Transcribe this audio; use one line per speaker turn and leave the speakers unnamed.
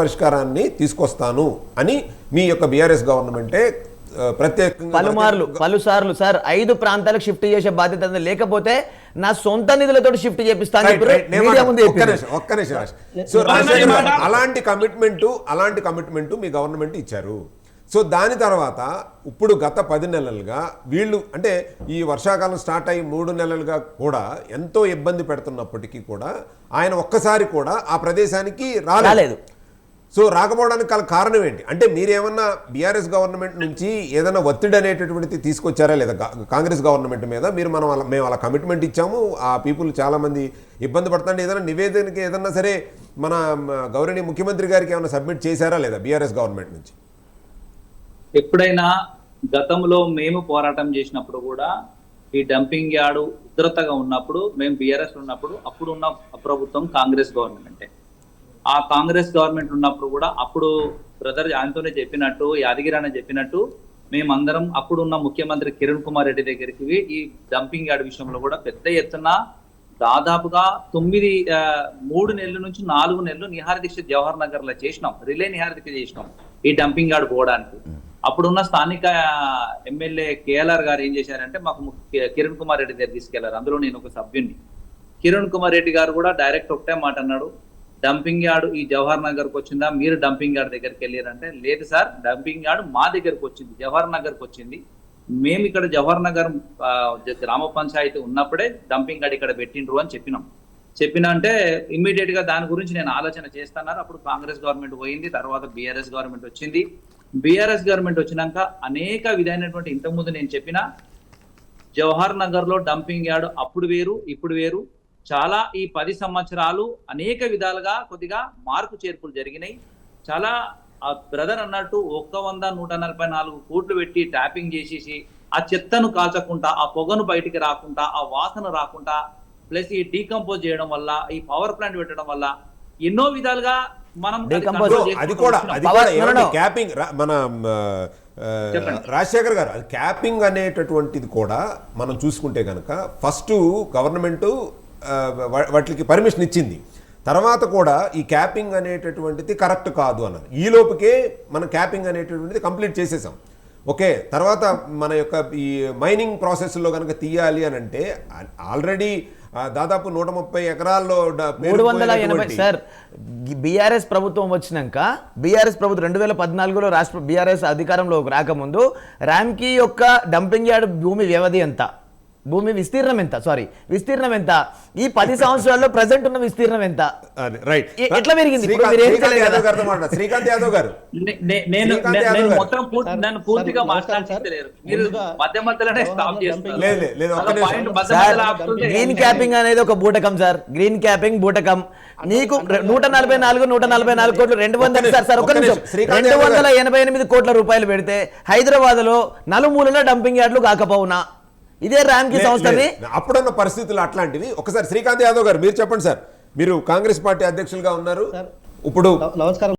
పరిష్కారాన్ని తీసుకొస్తాను అని మీ యొక్క బీఆర్ఎస్ గవర్నమెంటే ప్రత్యేకంగా
పలుమార్లు పలుసార్లు సార్ ఐదు ప్రాంతాలకు షిఫ్ట్ చేసే బాధ్యత. లేకపోతే నా సొంత నిధులతో షిఫ్ట్ చేపిస్తాను
అలాంటి కమిట్మెంట్ అలాంటి కమిట్మెంట్ మీ గవర్నమెంట్ ఇచ్చారు. సో దాని తర్వాత ఇప్పుడు గత పది నెలలుగా వీళ్ళు అంటే ఈ వర్షాకాలం స్టార్ట్ అయ్యి మూడు నెలలుగా కూడా ఎంతో ఇబ్బంది పెడుతున్నప్పటికీ కూడా ఆయన ఒక్కసారి కూడా ఆ ప్రదేశానికి రాలేదు. సో రాకపోవడానికి గల కారణం ఏంటి? అంటే మీరేమన్నా బీఆర్ఎస్ గవర్నమెంట్ నుంచి ఏదైనా ఒత్తిడి అనేటటువంటిది తీసుకొచ్చారా? లేదా కాంగ్రెస్ గవర్నమెంట్ మీద మీరు మనం అలా మేము అలా కమిట్మెంట్ ఇచ్చాము. ఆ పీపుల్ చాలామంది ఇబ్బంది పడుతుంటే ఏదైనా నివేదనకి ఏదన్నా సరే మన గౌరవనీయ ముఖ్యమంత్రి గారికి ఏమైనా సబ్మిట్ చేశారా? లేదా బీఆర్ఎస్ గవర్నమెంట్ నుంచి?
ఎప్పుడైనా గతంలో మేము పోరాటం చేసినప్పుడు కూడా ఈ డంపింగ్ యార్డు ఉగ్రతగా ఉన్నప్పుడు మేము బీఆర్ఎస్ ఉన్నప్పుడు అప్పుడు ఉన్న ప్రభుత్వం కాంగ్రెస్ గవర్నమెంటే. ఆ కాంగ్రెస్ గవర్నమెంట్ ఉన్నప్పుడు కూడా అప్పుడు బ్రదర్ ఆయనతోనే చెప్పినట్టు యాదగిరి అన్న చెప్పినట్టు మేమందరం అప్పుడు ఉన్న ముఖ్యమంత్రి కిరణ్ కుమార్ రెడ్డి దగ్గరికి ఈ డంపింగ్ యార్డ్ విషయంలో కూడా పెద్ద ఎత్తున దాదాపుగా తొమ్మిది మూడు నెలల నుంచి నాలుగు నెలలు నిహార దీక్ష జవహర్ నగర్లో చేసినాం. రిలే నిహార దీక్ష చేసినాం ఈ డంపింగ్ యార్డ్ పోవడానికి. అప్పుడున్న స్థానిక ఎమ్మెల్యే కేఎల్ఆర్ గారు ఏం చేశారంటే మాకు ముఖ్య- కిరణ్ కుమార్ రెడ్డి దగ్గర తీసుకెళ్ళారు. అందులో నేను ఒక సభ్యుడిని కిరణ్ కుమార్ రెడ్డి గారు కూడా డైరెక్ట్ ఒకటే మాట అన్నాడు. డంపింగ్ యార్డ్ ఈ జవహర్ నగర్కి వచ్చిందా? మీరు డంపింగ్ యార్డ్ దగ్గరికి వెళ్ళారంటే లేదు సార్ డంపింగ్ యార్డ్ మా దగ్గరకు వచ్చింది జవహర్ నగర్కి వచ్చింది. మేము ఇక్కడ జవహర్ నగర్ గ్రామ పంచాయతీ ఉన్నప్పుడే డంపింగ్ యార్డ్ ఇక్కడ పెట్టిండ్రు అని చెప్పినాం. చెప్పిన అంటే ఇమ్మీడియట్గా దాని గురించి నేను ఆలోచన చేస్తున్నారు. అప్పుడు కాంగ్రెస్ గవర్నమెంట్ పోయింది తర్వాత బీఆర్ఎస్ గవర్నమెంట్ వచ్చింది. బీఆర్ఎస్ గవర్నమెంట్ వచ్చినాక అనేక విధమైనటువంటి ఇంతకుముందు నేను చెప్పిన జవహర్ నగర్లో డంపింగ్ యార్డ్ అప్పుడు వేరు ఇప్పుడు వేరు. చాలా ఈ పది సంవత్సరాలు అనేక విధాలుగా కొద్దిగా మార్పు చేర్పులు జరిగినాయి చాలా ఆ బ్రదర్ అన్నట్టు ఒక్క వంద నూట నలభై నాలుగు కోట్లు పెట్టి ట్యాపింగ్ చేసేసి ఆ చెత్తను కాల్చకుండా ఆ పొగను బయటికి రాకుండా ఆ వాసన రాకుండా ప్లస్ ఈ డీకంపోజ్ చేయడం వల్ల ఈ పవర్ ప్లాంట్ పెట్టడం వల్ల ఎన్నో విధాలుగా మనం అది
కూడా. అది కూడా. క్యాపింగ్ మన. రాజశేఖర్ గారు అది క్యాపింగ్ అనేటటువంటిది కూడా మనం చూసుకుంటే కనుక ఫస్ట్ గవర్నమెంట్ వాటికి పర్మిషన్ ఇచ్చింది. తర్వాత కూడా ఈ క్యాపింగ్ అనేటటువంటిది కరెక్ట్ కాదు అన్నది. ఈ లోపుకే మనం క్యాపింగ్ అనేటటువంటిది కంప్లీట్ చేసేసాం. ఓకే తర్వాత మన యొక్క ఈ మైనింగ్ ప్రాసెస్లో కనుక తీయాలి అని అంటే ఆల్రెడీ దాదాపు నూట ముప్పై ఎకరాల్లో
మూడు వందల ఎనభై సార్ బీఆర్ఎస్ ప్రభుత్వం వచ్చినాక బీఆర్ఎస్ ప్రభుత్వం రెండు వేల పద్నాలుగులో రాష్ట్ర బీఆర్ఎస్ అధికారంలోకి రాకముందు ర్యామ్కి యొక్క డంపింగ్ యార్డ్ భూమి వ్యవధి ఎంత? భూమి విస్తీర్ణం ఎంత? సారీ విస్తీర్ణం ఎంత? ఈ పది సంవత్సరాల్లో ప్రజెంట్ ఉన్న విస్తీర్ణం ఎంత?
అదే, రైట్
ఎట్లా పెరిగింది?
శ్రీకాంత్
మీరు ఏం
శ్రీకాంత్
చేయలేదు
యాదవ్ గారు.
నేను. మొత్తం నన్ను పూర్తిగా. మాట్లాడలేరు మీరు మధ్య మధ్యలోనే స్టాప్ చేస్తారు
గ్రీన్ క్యాపింగ్ అనేది ఒక బూటకం సార్. గ్రీన్ క్యాపింగ్ బూటకం. నీకు నూట నలభై నాలుగు నూట నలభై నాలుగు కోట్లు రెండు వందల సార్ సార్ ఒక్క
నిమిషం,
రెండు వందల. ఎనభై ఎనిమిది కోట్ల రూపాయలు పెడితే హైదరాబాద్లో నలుమూలలో డంపింగ్ యార్డ్లు కాకపోవునా? ఇదే ర్యామ్కి
లే-
సంస్థది
లేదు. అప్పుడున్న పరిస్థితులు అట్లాంటివి ఒకసారి శ్రీకాంత్ యాదవ్ గారు మీరు చెప్పండి సార్ మీరు కాంగ్రెస్ పార్టీ అధ్యక్షులుగా ఉన్నారు. ఇప్పుడు
నమ- నమస్కారం